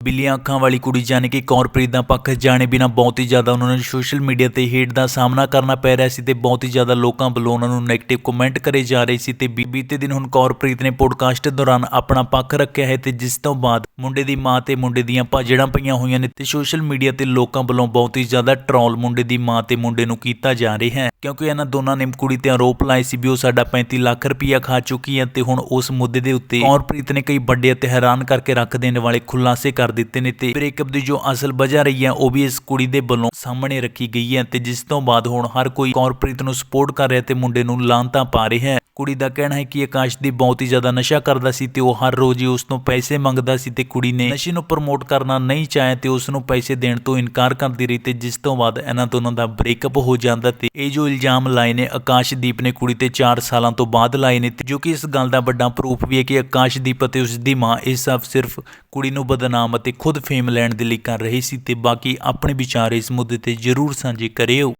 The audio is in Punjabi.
ਬਿੱਲੀਆਂ ਅੱਖਾਂ ਵਾਲੀ ਕੁੜੀ ਜਾਣੀ ਕਿ ਕੌਰਪ੍ਰੀਤ ਦਾ ਪੱਖ ਜਾਣੇ ਬਿਨਾ ਬਹੁਤ ਹੀ ਜ਼ਿਆਦਾ ਉਹਨਾਂ ਨੂੰ ਸੋਸ਼ਲ ਮੀਡੀਆ ਤੇ ਹੇਟ ਦਾ ਸਾਹਮਣਾ ਕਰਨਾ ਪੈ ਰਿਹਾ ਸੀ ਤੇ ਬਹੁਤ ਹੀ ਜ਼ਿਆਦਾ ਲੋਕਾਂ ਵੱਲੋਂ ਉਹਨਾਂ ਨੂੰ ਨੈਗੇਟਿਵ ਕਮੈਂਟ ਕਰੇ ਜਾ ਰਹੇ ਸੀ ਤੇ ਬੀ- ਬੀਤੇ ਦਿਨ ਹੁਣ ਕੌਰਪ੍ਰੀਤ ਨੇ ਪੋਡਕਾਸਟ ਦੌਰਾਨ ਆਪਣਾ ਪੱਖ ਰੱਖਿਆ ਹੈ ਤੇ ਜਿਸ ਤੋਂ ਬਾਅਦ ਮੁੰਡੇ ਦੀ ਮਾਂ ਤੇ ਮੁੰਡੇ ਦੀਆਂ ਭਾਜੜਾਂ ਪਈਆਂ ਹੋਈਆਂ ਨੇ ਤੇ ਸੋਸ਼ਲ ਮੀਡੀਆ ਤੇ ਲੋਕਾਂ ਵੱਲੋਂ ਬਹੁਤ ਹੀ ਜ਼ਿਆਦਾ ਟਰੋਲ ਮੁੰਡੇ ਦੀ ਮਾਂ ਤੇ ਮੁੰਡੇ ਨੂੰ ਕੀਤਾ ਜਾ ਰਿਹਾ ਹੈ। ਕਿਉਂਕਿ ਇਹਨਾਂ ਦੋਨਾਂ ਨੇ ਕੁੜੀ ਤੇ ਆਰੋਪ ਲਾਏ ਸੀ ਵੀ ਉਹ ਸਾਡਾ 35 ਲੱਖ ਰੁਪਈਆ ਖਾ ਚੁੱਕੀ ਹੈ ਤੇ ਹੁਣ ਉਸ ਮੁੱਦੇ ਦੇ ਉੱਤੇ ਕੌਰਪ੍ਰੀਤ ਨੇ ਕਈ ਵੱਡੇ ਅਤੇ ਹੈਰਾਨ ਕਰਕੇ ਰੱਖ ਦੇਣ ਵਾਲੇ ਖੁਲਾਸੇ ਕਰ ਦਿੱਤੇ ਨੇ ਤੇ ਬ੍ਰੇਕਅਪ ਦੀ ਜੋ ਅਸਲ ਵਜ੍ਹਾ ਰਹੀ ਹੈ, ਉਹ ਵੀ ਇਸ ਕੁੜੀ ਦੇ ਵੱਲੋਂ ਸਾਹਮਣੇ ਰੱਖੀ ਗਈ ਹੈ ਤੇ ਜਿਸ ਤੋਂ ਬਾਅਦ ਹੁਣ ਹਰ ਕੋਈ ਕੌਰਪ੍ਰੀਤ ਨੂੰ ਸਪੋਰਟ ਕਰ ਰਿਹਾ ਤੇ ਮੁੰਡੇ ਨੂੰ ਲਾਂਤਾਂ ਪਾ ਰਿਹਾ ਹੈ। ਕੁੜੀ ਦਾ ਕਹਿਣਾ ਹੈ ਕਿ ਆਕਾਸ਼ ਦੀ ਬਹੁਤ ਹੀ ਜ਼ਿਆਦਾ ਨਸ਼ਾ ਕਰਦਾ ਸੀ ਤੇ ਉਹ ਹਰ ਰੋਜ਼ ਹੀ ਉਸ ਤੋਂ ਪੈਸੇ ਮੰਗਦਾ ਸੀ ਤੇ ਕੁੜੀ ਨੇ ਨਸ਼ੇ ਨੂੰ ਪ੍ਰਮੋਟ ਕਰਨਾ ਨਹੀਂ ਚਾਹਿਆ ਤੇ ਉਸ ਨੂੰ ਪੈਸੇ ਦੇਣ ਤੋਂ ਇਨਕਾਰ ਕਰਦੀ ਰਹੀ ਤੇ ਜਿਸ ਤੋਂ ਬਾਅਦ ਇਹਨਾਂ ਦੋਨਾਂ ਦਾ ਬ੍ਰੇਕਅਪ ਹੋ ਜਾਂਦਾ ਤੇ ਇਹ ਜੋ ਇਲਜ਼ਾਮ ਲਾਏ ਨੇ, ਆਕਾਸ਼ਦੀਪ ਨੇ ਕੁੜੀ ਤੇ 4 ਸਾਲਾਂ ਤੋਂ ਬਾਅਦ ਲਾਏ ਨੇ ਤੇ ਜੋ ਕਿ ਇਸ ਗੱਲ ਦਾ ਵੱਡਾ ਪ੍ਰੂਫ ਵੀ ਹੈ ਕਿ ਆਕਾਸ਼ਦੀਪ ਅਤੇ ਉਸ ਦੀ ਮਾਂ ਇਹ ਸਭ ਸਿਰਫ ਕੁੜੀ ਨੂੰ ਬਦਨਾਮ ਅਤੇ ਖੁਦ ਫੇਮ ਲੈਣ ਦੇ ਲਈ ਕਰ ਰਹੀ ਸੀ ਤੇ ਬਾਕੀ ਆਪਣੇ ਵਿਚਾਰ ਇਸ ਮੁੱਦੇ ਤੇ ਜ਼ਰੂਰ ਸਾਂਝੇ ਕਰਿਓ।